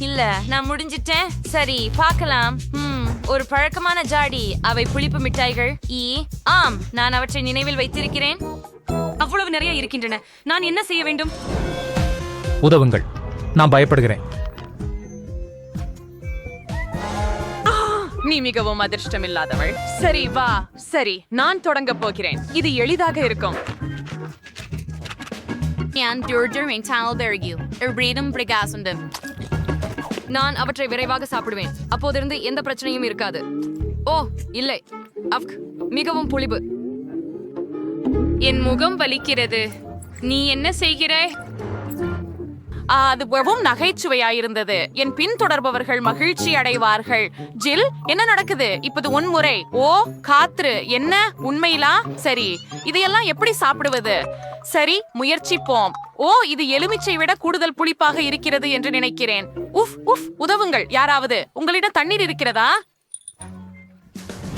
இல்ல நான் முடிஞ்சிட்டேன் சரி பார்க்கலாம் ம், ஒரு பழக்கமான ஜாடி அவை புளிப்பு மிட்டாய்கள் ஈ ஆம் நான் அவற்றை நினைவில் வைத்திருக்கிறேன் அவ்வளவு நிறைய இருக்கின்றன நான் என்ன செய்ய வேண்டும் உதவுங்கள் நான் பயப்படுகிறேன் நீ மிகவும் அதிர்ஷ்டமில்லாதவள் சரி வா சரி நான் தொடங்க போகிறேன் இது எளிதாக இருக்கும் ഞാൻ ഡ്യൂർഡറിങ് ടാൽബെർഗ്യൂ എവിടെയും പ്രകാശുണ്ട് நான் அவற்றை விரைவாக சாப்பிடுவேன். அப்போதிருந்து எந்த பிரச்சனையும் இருக்காது. ஓ இல்லை. அஃக் மிகவும் புளிப்பு. என் முகம் வலிக்கிறது. நீ என்ன செய்கிறாய்? அது மிகவும் நகைச்சுவையாயிருந்தது. என் பின்தொடர்பவர்கள் மகிழ்ச்சி அடைவார்கள். ஜில் என்ன நடக்குது? இப்போது உன்முறை ஓ காத்ரு என்ன? உண்மையிலா? சரி. இதையெல்லாம் எப்படி சாப்பிடுவது? சரி முயற்சிப்போம். ஓ இது எலுமிச்சை விட கூடுதல் புளிப்பாக இருக்கிறது என்று நினைக்கிறேன். உஃப் உஃப் உதவுங்கள். யாராவது? உங்களிடம் தண்ணீர் இருக்கிறதா?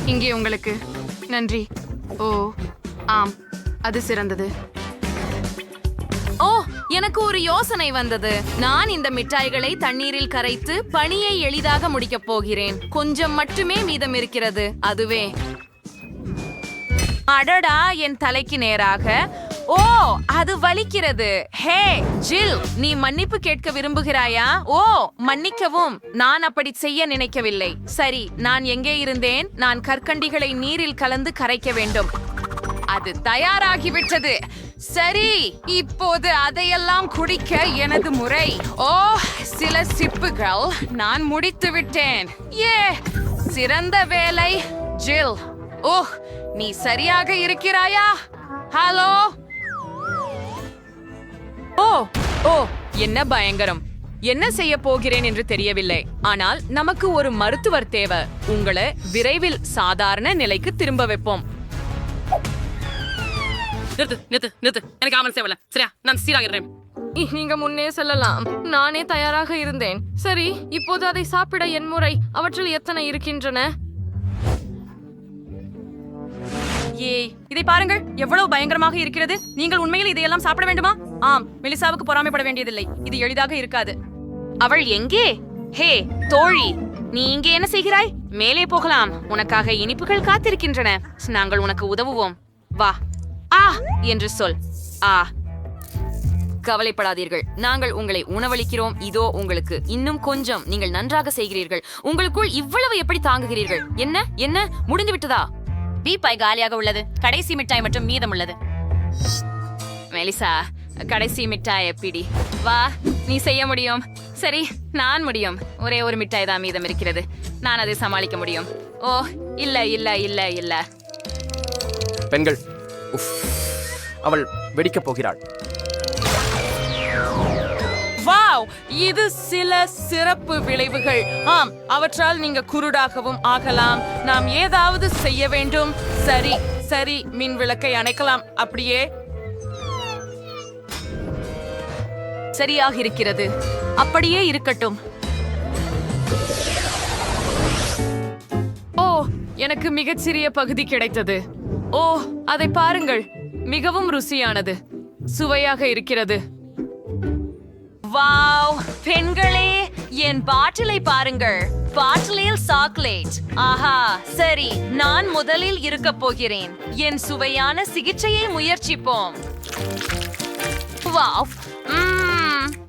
இங்கே உங்களுக்கு. நன்றி. ஓ ஆம். அது சிறந்தது. எனக்கு ஒரு யோசனை வந்தது. நான் இந்த மிட்டாய்களை தண்ணீரில் கரைத்து பணியை எளிதாக முடிக்கப் போகிறேன். கொஞ்சம் மட்டுமே மீதம் இருக்கிறது. அதுவே. அடடா என் தலைக்கு நேராக. ஓ அது வலிக்கிறது. ஹே ஜில் நீ மன்னிப்பு கேட்க விரும்புகிறாயா? ஓ மன்னிக்கவும். நான் அப்படி செய்ய நினைக்கவில்லை. சரி நான் எங்கே இருந்தேன்? நான் கற்கண்டிகளை நீரில் கலந்து கரைக்க வேண்டும். அது தயாராகிவிட்டது. சரி இப்போது அதையெல்லாம் குடிக்க எனது முறை. ஓ சில சிப்புகள் நான் முடித்து விட்டேன். ஏ சிறந்த வேலை. ஜில். ஓஹ் நீ சரியாக இருக்கிறாயா? ஹலோ? ஓ ஓ என்ன பயங்கரம். என்ன செய்ய போகிறேன் என்று தெரியவில்லை. ஆனால் நமக்கு ஒரு மருத்துவர் தேவை. உங்களை விரைவில் சாதாரண நிலைக்கு திரும்ப வைப்போம். நிறுத்து நிறுத்து நிறுத்து. எனக்கு ஆமல் சேவல சரியா? நான் சீராகிறேன். நீங்க முன்னே செல்லலாம். நானே தயாராக இருந்தேன். சரி இப்போது அதை சாப்பிட என் முறை அவற்றில் எத்தனை இருக்கின்றன? ஏய் இதை பாருங்கள். எவ்வளவு பயங்கரமாக இருக்கிறது. நீங்கள் உண்மையில் இதையெல்லாம் சாப்பிட வேண்டுமா? ஆம் மெலிசாவுக்கு பொறாமைப்பட வேண்டியதில்லை. இது எளிதாக இருக்காது. அவள் எங்கே? ஹே தோழி நீ இங்கே என்ன செய்கிறாய்? மேலே போகலாம். உனக்காக இனிப்புகள் காத்திருக்கின்றன. நாங்கள் உனக்கு உதவுவோம். வா. ஆ என்று சொல். ஆ. கவலைப்படாதீர்கள். நாங்கள் உங்களை உணவளிக்கிறோம். இதோ உங்களுக்கு இன்னும் கொஞ்சம் நீங்கள் நன்றாக செய்கிறீர்கள். உங்களுக்குள் இவ்வளவு எப்படி தாங்குகிறீர்கள்? என்ன? என்ன? முடிந்து விட்டதா? பீப்பாய் காலியாக உள்ளது. கடைசி மிட்டாய் மற்றும் மீதம் உள்ளது. மெலிசா கடைசி மிட்டாய் பிடி வா நீ செய்ய முடியும். சரி நான் முடியும். ஒரே ஒரு மிட்டாய் தான் மீதம் இருக்கிறது. நான் அதை சமாளிக்க முடியும். ஓ இல்ல இல்ல இல்ல இல்ல. பெண்கள் அவள் வெடிக்கப் போகிறாள். வாவ்! இது சில சிறப்பு விளைவுகள். ஆம் அவற்றால் நீங்க குருடாகவும் ஆகலாம். நாம் ஏதாவது செய்ய வேண்டும். சரி சரி மின் விளக்கை அணைக்கலாம். அப்படியே. சரியாக இருக்கிறது அப்படியே இருக்கட்டும். ஓ எனக்கு மிகச்சிறிய பகுதி கிடைத்தது. ஓ அதை பாருங்கள். மிகவும் ருசியானது. சுவையாக இருக்கிறது. வாவ் பெண்களே என் பாட்டிலை பாருங்கள். பாட்டிலில் சாக்லேட். ஆஹா சரி நான் முதலில் இருக்க போகிறேன். என் சுவையான சிகிச்சையை முயற்சிப்போம். வாவ்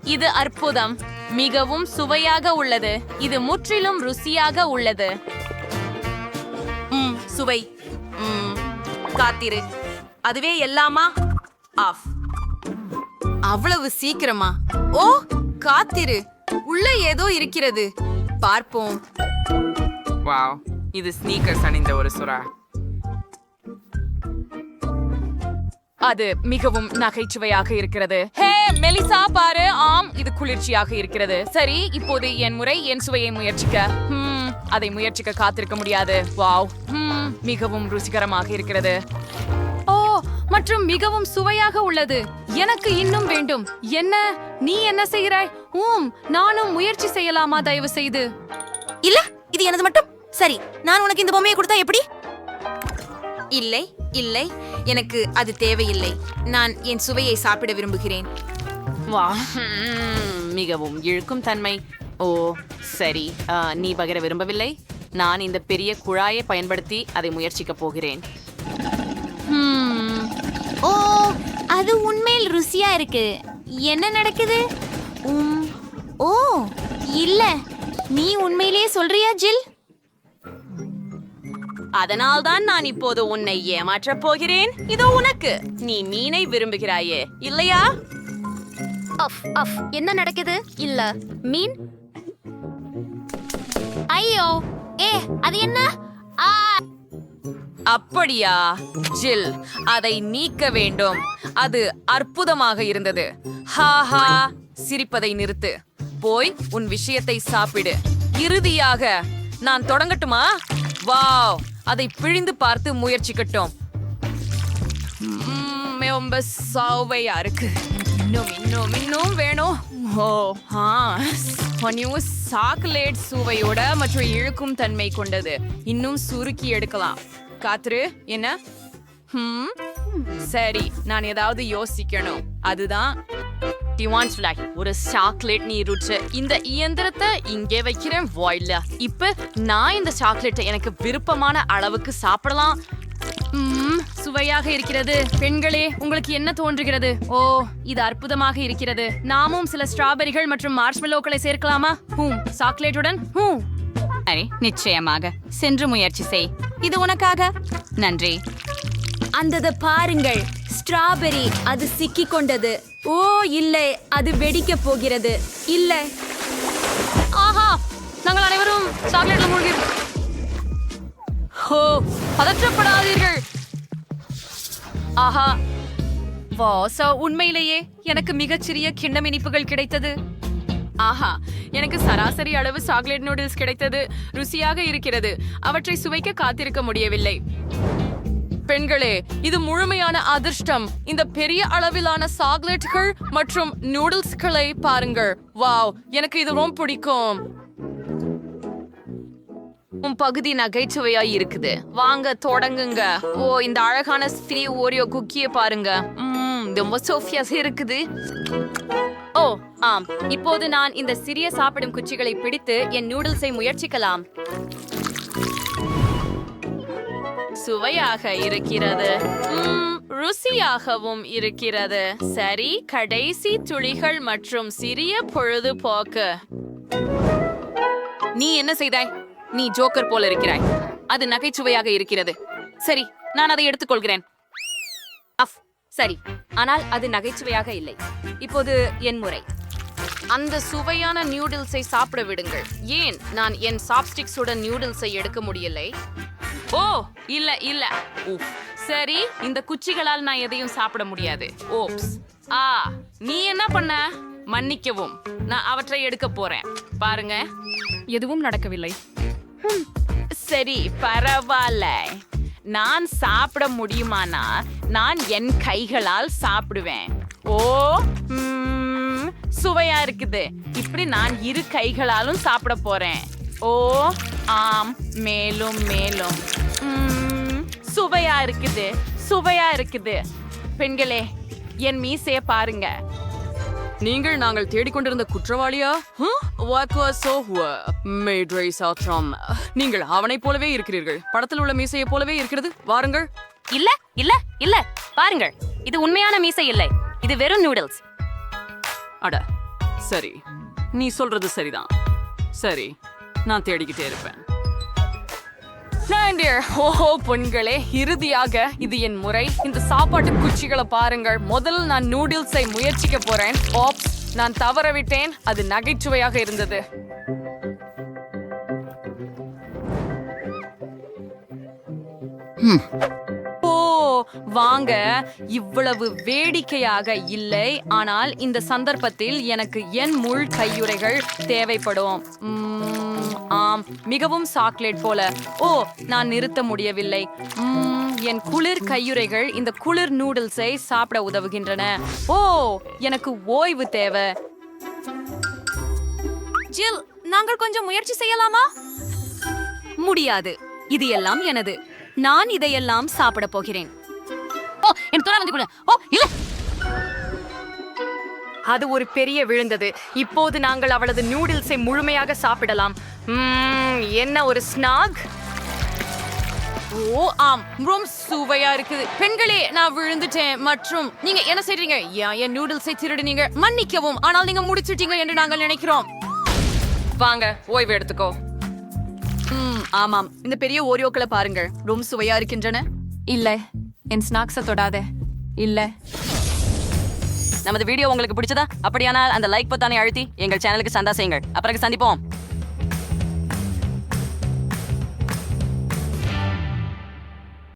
இது அற்புதம். மிகவும் சுவையாக உள்ளது. இது முற்றிலும் ருசியாக உள்ளது. ம் சுவை. காத்திரு. அதுவே எல்லாமா? ஆஃப். அவ்வளவு சீக்கிரமா? ஓ காத்திரு. உள்ள ஏதோ இருக்கிறது. பார்ப்போம். வாவ் இது ஸ்னீக்கர்ஸ் அணிந்த ஒரு சுறா. அது மிகவும் நகைச்சுவையாக இருக்கிறது. ஹே மெலிசா பாரு. ஆம் இது குளிர்ச்சியாக இருக்கிறது. சரி இப்போது என் முறை என் சுவையை முயற்சிக்க. அதை முயற்சிக்க காத்திருக்க முடியாது. வாவ். ஹம், மிகவும் ருசிகரமாக இருக்கிறது. ஓ மற்றும் மிகவும் சுவையாக உள்ளது. எனக்கு இன்னும் வேண்டும். என்ன? நீ என்ன செய்கிறாய்? ஊம் நானும் முயற்சி செய்யலாமா தயவு செய்து? இல்ல இது எனது மட்டும். சரி நான் உனக்கு இந்த பொம்மையை கொடுத்தா எப்படி? இல்லை இல்லை. எனக்கு அது தேவையில்லை. நான் என் சுவையை சாப்பிட விரும்புகிறேன். வா. ஹம், மிகவும் இழுக்கும் தன்மை. ஓ சரி. நீ பகிர விரும்பவில்லை? நான் இந்த பெரிய குழாயை பயன்படுத்தி அதை முயற்சிக்கப் போகிறேன். ஓ அது உண்மையில் ருசியா இருக்கு. என்ன நடக்குது? ஓ இல்ல. நீ உண்மையிலேயே சொல்றியா ஜில்? அதனால்தான் நான் இப்போது உன்னை ஏமாற்றப் போகிறேன். இதோ உனக்கு. நீ மீனை விரும்புகிறாயே இல்லையா? அஃப் அஃப். என்ன நடக்குது? இல்ல. மீன்? ஐயோ. ஏ அது என்ன அப்படியா ஜில் அதை நீக்க வேண்டும் அது அற்புதமாக இருந்தது ஹாஹா சிரிப்பதை நிறுத்து போய் உன் விஷயத்தை சாப்பிடு இறுதியாக நான் தொடங்கட்டுமா வாவ் அதை பிழிந்து பார்த்து முயற்சிக்கட்டும் ரொம்ப சாவையா இருக்கு இன்னும் இன்னும் இன்னும் வேணும். ஓ ஆ. பனியும் சாக்லேட் சுவையோட மற்றும் இழுக்கும் தன்மை கொண்டது. இன்னும் சுருக்கி எடுக்கலாம். காத்துரு என்ன? ஹம், சரி நான் ஏதாவது யோசிக்கணும். அதுதான். டிவான்ஸ் ஃபிளாக் ஒரு சாக்லேட் நீரூற்று இந்த இயந்திரத்தை இங்கே வைக்கிறேன் வாயில இப்போ நான் இந்த சாக்லேட்டை எனக்கு விருப்பமான அளவுக்கு சாப்பிடலாம். சுவையாக இருக்கிறது. பெண்களே உங்களுக்கு என்ன தோன்றுகிறது? ஓ இது அற்புதமாக இருக்கிறது. நாமும் சில ஸ்ட்ராபெரிகள் மற்றும் மார்ஷ்மெலோக்களை சேர்க்கலாமா? ஹூம் சாக்லேட்டுடன்? ஹூம். சரி நிச்சயமாக. சென்று முயற்சி செய். இது உனக்காக. நன்றி. அந்தத பாருங்கள். ஸ்ட்ராபெரி அது சிக்கி கொண்டது ஓ இல்லை அது வெடிக்க போகிறது. இல்லை. ஆஹா நாங்கள் அனைவரும் சாக்லேட்ல மூழ்கி ஓ பதற்றப்படாதீர்கள். ஆஹா வாசா உண்மையிலேயே எனக்கு மிகச்சிறிய கிண்ணம் இனிப்புகள் கிடைத்தது. ஆஹா எனக்கு சராசரி அளவு சாக்லேட் நூடுல்ஸ் கிடைத்தது. ருசியாக இருக்கிறது. அவற்றை சுவைக்க காத்திருக்க முடியவில்லை. பெண்களே இது முழுமையான அதிர்ஷ்டம். இந்த பெரிய அளவிலான சாக்லேட்டுகள் மற்றும் நூடுல்ஸ்களை பாருங்கள். வாவ் எனக்கு இது ரொம்ப பிடிக்கும். உன் பகுதி நகைச்சுவையா இருக்குது. வாங்க தொடங்குங்க. ஓ இந்த அழகான ஸ்ரீ ஓரியோ குக்கிய பாருங்க. ரொம்ப சோஃபியாஸ் இருக்குது. ஓ ஆம். இப்போது நான் இந்த சிறிய சாப்பிடும் குச்சிகளை பிடித்து என் நூடுல்ஸை முயற்சிக்கலாம். சுவையாக இருக்கிறது. ருசியாகவும் இருக்கிறது. சரி கடைசி துளிகள் மற்றும் சிறிய பொழுதுபோக்கு. நீ என்ன செய்தாய்? நீ ஜோக்கர் போல இருக்கிறாய். அது நகைச்சுவையாக இருக்கிறது. சரி நான் அதை எடுத்துக்கொள்கிறேன். அஃப் சரி. ஆனால் அது நகைச்சுவையாக இல்லை. இப்போது என் முறை. அந்த சுவையான நியூடில்ஸை சாப்பிட விடுங்கள். ஏன் நான் என் சாப்ஸ்டிக்ஸுடன் நியூடில்ஸை எடுக்க முடியலை? ஓ இல்ல இல்ல. சரி இந்த குச்சிகளால் நான் எதையும் சாப்பிட முடியாது. ஓப்ஸ். ஆ நீ என்ன பண்ண? மன்னிக்கவும். நான் அவற்றை எடுக்க போறேன். பாருங்க. எதுவும் நடக்கவில்லை. சரி பரவாயில்ல நான் சாப்பிட முடியுமானா? நான் என் கைகளால் சாப்பிடுவேன். ஓ சுவையா இருக்குது. இப்படி நான் இரு கைகளாலும் சாப்பிட போறேன். ஓ ஆம் மேலும் மேலும். ம், சுவையா இருக்குது சுவையா இருக்குது. பெண்களே என் மீசைய பாருங்க. நீங்கள் நாங்கள் தேடிக்கொண்டிருந்த குற்றவாளியா? நீங்கள் அவனைப் போலவே இருக்கிறீர்கள். படத்தில் உள்ள மீசையை போலவே இருக்கிறது. வாருங்கள். இல்ல இல்ல இல்ல. பாருங்கள் இது உண்மையான மீசை இல்லை. இது வெறும் நூடுல்ஸ் அட சரி. நீ சொல்றது சரிதான். சரி நான் தேடிக்கிட்டே இருப்பேன். ஓஹோ பொண்களே இறுதியாக இது என் முறை. இந்த சாப்பாட்டு குச்சிகளை பாருங்கள். முதல் நான் நூடுல்ஸை முயற்சிக்க போறேன். ஓப்ஸ் நான் தவறவிட்டேன். அது நகைச்சுவையாக இருந்தது. ஓ வாங்க. இவ்வளவு வேடிக்கையாக இல்லை. ஆனால் இந்த சந்தர்ப்பத்தில் எனக்கு என் முள் கையுறைகள் தேவைப்படும். உம், ஆம் மிகவும் சாக்லேட் போல. ஓ நான் நிறுத்த முடியவில்லை. என் குளிர் கையுறைகள் இந்த குளிர் நூடுல்ஸை சாப்பிட உதவுகின்றன. ஓ எனக்கு ஓய்வு தேவை. ஜில் நாங்கள் கொஞ்சம் முயற்சி செய்யலாமா? முடியாது. இது எல்லாம் எனது. நான் இதையெல்லாம் சாப்பிட போகிறேன். ஓ என் தோழ வந்து கூட ஓ இல்ல. அது ஒரு பெரிய விழுந்தது. இப்போது நாங்கள் அவளது நூடுல்ஸை முழுமையாக சாப்பிடலாம். என்ன ஒரு ஸ்நாக்? ஓ ஆம் ரொம்ப சுவையா இருக்குது. பெண்களே நான் விழுந்துட்டேன். மற்றும் நீங்க என்ன செய்றீங்க? ஏன் என் நூடுல்ஸை திருடுனீங்க? மன்னிக்கவும் ஆனால் நீங்க முடிச்சிட்டீங்க என்று நாங்கள் நினைக்கிறோம். வாங்க ஓய்வு எடுத்துக்கோ. ம், ஆமாம். இந்த பெரிய ஓரியோக்களை பாருங்கள். ரொம்ப சுவையா இருக்கின்றன. இல்ல என் ஸ்நாக்ஸை தொடாத. இல்ல. நமது வீடியோ உங்களுக்கு பிடிச்சதா? அப்படியானால் அந்த லைக் பொத்தானை அழுத்தி எங்கள் சேனலுக்கு சந்தா செய்யுங்கள். அப்புறம் சந்திப்போம்.